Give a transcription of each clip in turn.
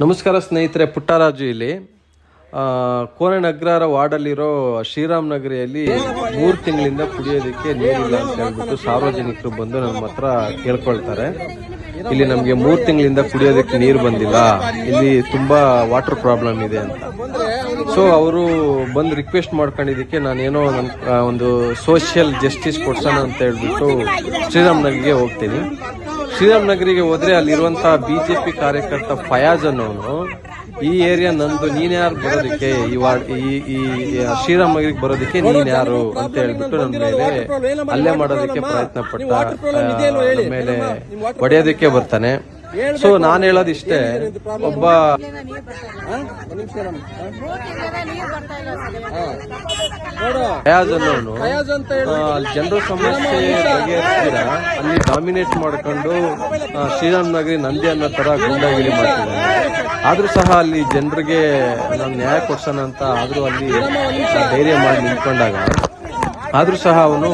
ನಮಸ್ಕಾರ ಸ್ನೇಹಿತರೆ ಪುಟ್ಟರಾಜು ಇಲ್ಲಿ. ಅಗ್ರಹಾರ ವಾರ್ಡಲ್ಲಿರೋ ಶ್ರೀರಾಮ್ ನಗರಿಯಲ್ಲಿ ಮೂರು ತಿಂಗಳಿಂದ ಕುಡಿಯೋದಕ್ಕೆ ನೀರಿಲ್ಲ ಅಂತ ಹೇಳ್ಬಿಟ್ಟು ಸಾರ್ವಜನಿಕರು ಬಂದು ನಮ್ಮ ಹತ್ರ ಕೇಳ್ಕೊಳ್ತಾರೆ. ಇಲ್ಲಿ ನಮಗೆ ಮೂರು ತಿಂಗಳಿಂದ ಕುಡಿಯೋದಕ್ಕೆ ನೀರು ಬಂದಿಲ್ಲ. ಇಲ್ಲಿ ತುಂಬ ವಾಟರ್ ಪ್ರಾಬ್ಲಮ್ ಇದೆ ಅಂತ. ಸೊ ಅವರು ಬಂದು ರಿಕ್ವೆಸ್ಟ್ ಮಾಡ್ಕೊಂಡಿದ್ದಕ್ಕೆ ನಾನೇನೋ ಆ, ಒಂದು ಸೋಷಿಯಲ್ ಜಸ್ಟಿಸ್ ಕೊಡ್ಸೋಣ ಅಂತ ಹೇಳ್ಬಿಟ್ಟು ಶ್ರೀರಾಮ್ ನಗರಿಗೆ ಹೋಗ್ತೀನಿ. ಶ್ರೀರಾಮ್ ನಗರಿಗೆ ಹೋದ್ರೆ ಅಲ್ಲಿರುವಂತಹ ಬಿಜೆಪಿ ಕಾರ್ಯಕರ್ತ ಫಯಾಜ್ ಅನ್ನೋನು, ಈ ಏರಿಯಾ ನಂದು, ನೀನ್ ಯಾರು ಬರೋದಕ್ಕೆ? ಈ ವಾರ್ಡ್, ಈ ಶ್ರೀರಾಮ್ ನಗರಿಗೆ ಬರೋದಕ್ಕೆ ನೀನ್ ಯಾರು ಅಂತ ಹೇಳ್ಬಿಟ್ಟು ನನ್ನ ಮೇಲೆ ಅಲ್ಲೇ ಮಾಡೋದಕ್ಕೆ ಪ್ರಯತ್ನ ಪಟ್ಟ ಮೇಲೆ ಹೊಡೆಯೋದಕ್ಕೆ ಬರ್ತಾನೆ. ಸೊ ಹೇಳೋದು ಇಷ್ಟೇ ಒಬ್ಬ ಫಯಾಜ್ ಅನ್ನೋನು ಜನರ ಸಮಸ್ಯೆ ಅಲ್ಲಿ ಡಾಮಿನೇಟ್ ಮಾಡ್ಕೊಂಡು ಶ್ರೀರಾಮ್ ನಗರಿ ನಂದಿ ಅನ್ನೋ ತರ ಗುಂಡಾಗಿರಿ ಮಾಡ್ತೀನಿ ಆದ್ರೂ ಸಹ ಅಲ್ಲಿ ಜನರಿಗೆ ನಾನು ನ್ಯಾಯ ಕೊಡ್ಸೋಣ ಅಂತ ಆದ್ರೂ ಅಲ್ಲಿ ಧೈರ್ಯ ಮಾಡಿ ನಿಂತ್ಕೊಂಡಾಗ ಆದ್ರೂ ಸಹ ಅವನು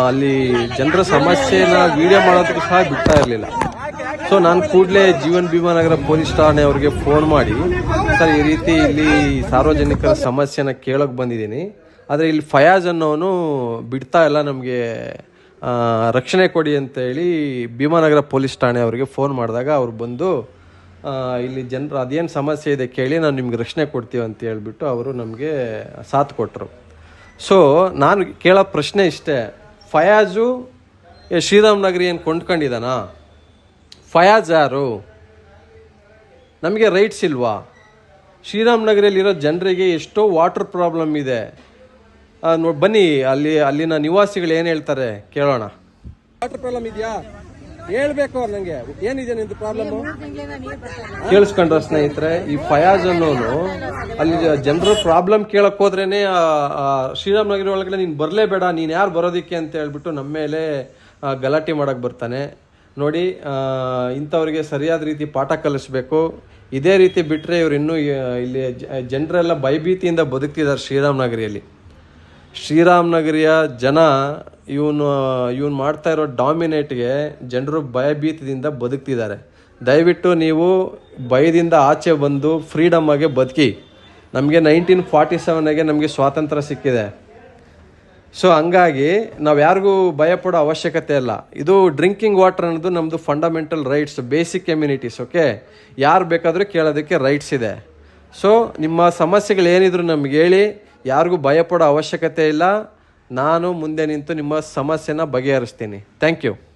ಅಲ್ಲಿ ಜನರ ಸಮಸ್ಯೆನ ವಿಡಿಯೋ ಮಾಡೋದಕ್ಕೂ ಸಹ ಬಿಡ್ತಾ ಇರಲಿಲ್ಲ. ಸೊ ನಾನು ಕೂಡಲೇ ಜೀವನ್ ಭೀಮಾ ನಗರ ಪೊಲೀಸ್ ಠಾಣೆ ಅವರಿಗೆ ಫೋನ್ ಮಾಡಿ, ಸರ್, ಈ ರೀತಿ ಇಲ್ಲಿ ಸಾರ್ವಜನಿಕರ ಸಮಸ್ಯೆನ ಕೇಳೋಕೆ ಬಂದಿದ್ದೀನಿ. ಆದರೆ ಇಲ್ಲಿ ಫಯಾಜ್ ಅನ್ನೋನು ಬಿಡ್ತಾ ಇಲ್ಲ ನಮಗೆ. ರಕ್ಷಣೆ ಕೊಡಿ ಅಂತೇಳಿ ಭೀಮಾನಗರ ಪೊಲೀಸ್ ಠಾಣೆ ಅವರಿಗೆ ಫೋನ್ ಮಾಡಿದಾಗ ಅವ್ರು ಬಂದು ಇಲ್ಲಿ ಜನರು ಅದೇನು ಸಮಸ್ಯೆ ಇದೆ ಕೇಳಿ ನಾನು ನಿಮ್ಗೆ ರಕ್ಷಣೆ ಕೊಡ್ತೀವಿ ಅಂತ ಹೇಳ್ಬಿಟ್ಟು ಅವರು ನಮಗೆ ಸಾಥ್ ಕೊಟ್ಟರು ಸೊ ನಾನು ಕೇಳೋ ಪ್ರಶ್ನೆ ಇಷ್ಟೇ, ಫಯಾಜು ಶ್ರೀರಾಮ್ ನಗರಿ ಏನು ಕೊಂಡ್ಕೊಂಡಿದ್ದಾನಾ? ಫಯಾಜ್ ಯಾರು ನಮಗೆ ರೈಟ್ಸ್ ಇಲ್ವಾ? ಶ್ರೀರಾಮ್ ನಗರಿಯಲ್ಲಿರೋ ಜನರಿಗೆ ಎಷ್ಟೋ ವಾಟರ್ ಪ್ರಾಬ್ಲಮ್ ಇದೆ. ನೋ ಬನ್ನಿ ಅಲ್ಲಿ ಅಲ್ಲಿನ ನಿವಾಸಿಗಳು ಏನು ಹೇಳ್ತಾರೆ? ಕೇಳೋಣ. ವಾಟರ್ ಪ್ರಾಬ್ಲಮ್ ಇದೆಯಾ? ಹೇಳ್ಬೇಕು ನನಗೆ ನಂಗೆ. ಏನಿದೆ ನಿಂದು ಪ್ರಾಬ್ಲಮ್ ಕೇಳಿಸ್ಕೊಂಡ್ರ ಸ್ನೇಹಿತರೆ ಈ ಫಯಾಜ್ ಅನ್ನೋನು ಅಲ್ಲಿ ಜನರ ಪ್ರಾಬ್ಲಮ್ ಕೇಳಕ್ ಹೋದ್ರೇನೆ ಆ, ಆ, ಶ್ರೀರಾಮ್ ನಗರ ಒಳಗಡೆ ನೀನು ಬರಲೇಬೇಡ ನೀನು ಯಾರು ಬರೋದಿಕ್ಕೆ ಅಂತ ಹೇಳ್ಬಿಟ್ಟು ನಮ್ಮ ಮೇಲೆ ಗಲಾಟೆ ಮಾಡಕ್ ಬರ್ತಾನೆ. ನೋಡಿ ಇಂಥವ್ರಿಗೆ ಸರಿಯಾದ ರೀತಿ ಪಾಠ ಕಲಿಸ್ಬೇಕು. ಇದೇ ರೀತಿ ಬಿಟ್ಟರೆ ಇವರು ಇನ್ನೂ ಇಲ್ಲಿ ಜನರೆಲ್ಲ ಭಯಭೀತಿಯಿಂದ ಬದುಕ್ತಿದ್ದಾರೆ ಶ್ರೀರಾಮನಗರಿಯಲ್ಲಿ ಶ್ರೀರಾಮನಗರಿಯ ಶ್ರೀರಾಮ್ ನಗರಿಯ ಜನ ಇವನು ಇವನು ಮಾಡ್ತಾ ಇರೋ ಡಾಮಿನೇಟ್ಗೆ ಜನರು ಭಯಭೀತದಿಂದ ಬದುಕ್ತಿದ್ದಾರೆ. ದಯವಿಟ್ಟು ನೀವು ಭಯದಿಂದ ಆಚೆ ಬಂದು ಫ್ರೀಡಮ್ ಆಗಿ ಬದುಕಿ. ನಮಗೆ ನೈನ್ಟೀನ್ ಫಾರ್ಟಿ ಸೆವೆನಾಗೆ ನಮಗೆ ಸ್ವಾತಂತ್ರ್ಯ ಸಿಕ್ಕಿದೆ. ಸೊ ಹಂಗಾಗಿ ನಾವು ಯಾರಿಗೂ ಭಯಪಡೋ ಅವಶ್ಯಕತೆ ಇಲ್ಲ. ಇದು ಡ್ರಿಂಕಿಂಗ್ ವಾಟರ್ ಅನ್ನೋದು ನಮ್ಮದು fundamental rights basic communities okay ಯಾರು ಬೇಕಾದರೂ ಕೇಳೋದಕ್ಕೆ ರೈಟ್ಸ್ ಇದೆ. ಸೊ ನಿಮ್ಮ ಸಮಸ್ಯೆಗಳು ಏನಿದ್ರು ನಮ್ಗೆ ಹೇಳಿ, ಯಾರಿಗೂ ಭಯಪಡೋ ಅವಶ್ಯಕತೆ ಇಲ್ಲ. ನಾನು ಮುಂದೆ ನಿಂತು ನಿಮ್ಮ ಸಮಸ್ಯೆನ ಬಗೆಹರಿಸ್ತೀನಿ. Thank you